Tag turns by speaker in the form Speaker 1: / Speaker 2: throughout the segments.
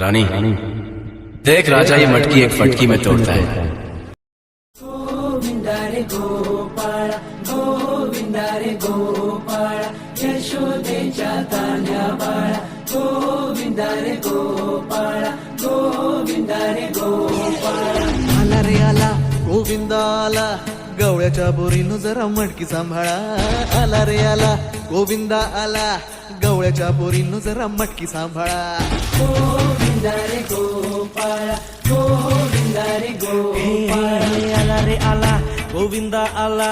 Speaker 1: रानी देख राजा ये मटकी एक फटकी में तोड़ता है।
Speaker 2: आला रे आला गोविंदा आला गवळ्याच्या बोरीनं जरा मटकी सांभाळा. आला रे आला गोविंदा आला गवळ्याच्या बोरीनं जरा मटकी सांभाळा.
Speaker 3: हे आला रे आला गोविंदा आला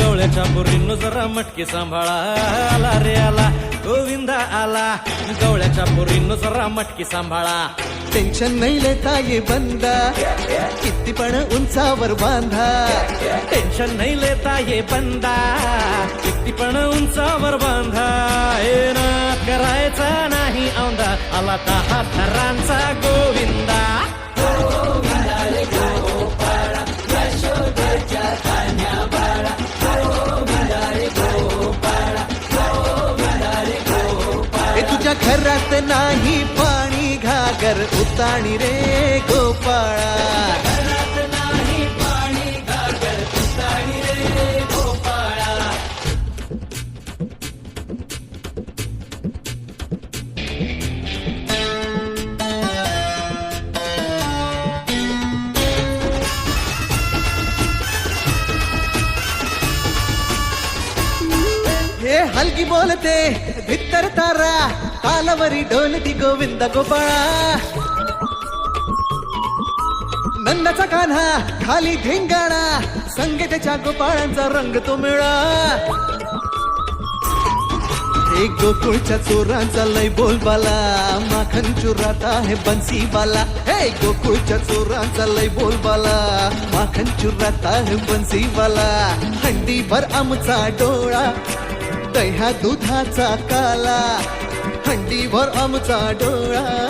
Speaker 3: गवळ्याच्या बोरीनं जरा मटके सांभाळा आला रे आला गोविंदा आला गवळ्याच्या बोरीनं जरा मटके सांभाळा
Speaker 2: टेन्शन नाही लेता ये बंदा किती पण उंचावर बांधा
Speaker 3: टेन्शन नाही लेता ये बंदा किती पण उंचावर बांधा हे ना औंदा आला दहा थरांचा गोविंदा?
Speaker 2: हे तुझ्या घरात नाही पाणी घागर उताणी रे गोपाळा. हे हलकी बोलते भित्तर तारा तालावरी ढोलती गोविंद गोपाळा नंदाचा कान्हा खाली धिंगाणा संगीताच्या गोपाळांचा रंग तो मिळा एक गोकुळच्या चोरांचा लय बोलबाला माखन चुरात आहे बन्सीवाला हे गोकुळच्या चोरांचा लय बोलबाला माखन चुरात आहे बन्सीवाला हंडीभर आमचा डोळा दह्या दुधाचा काला. हंडीभर आमचा डोळा.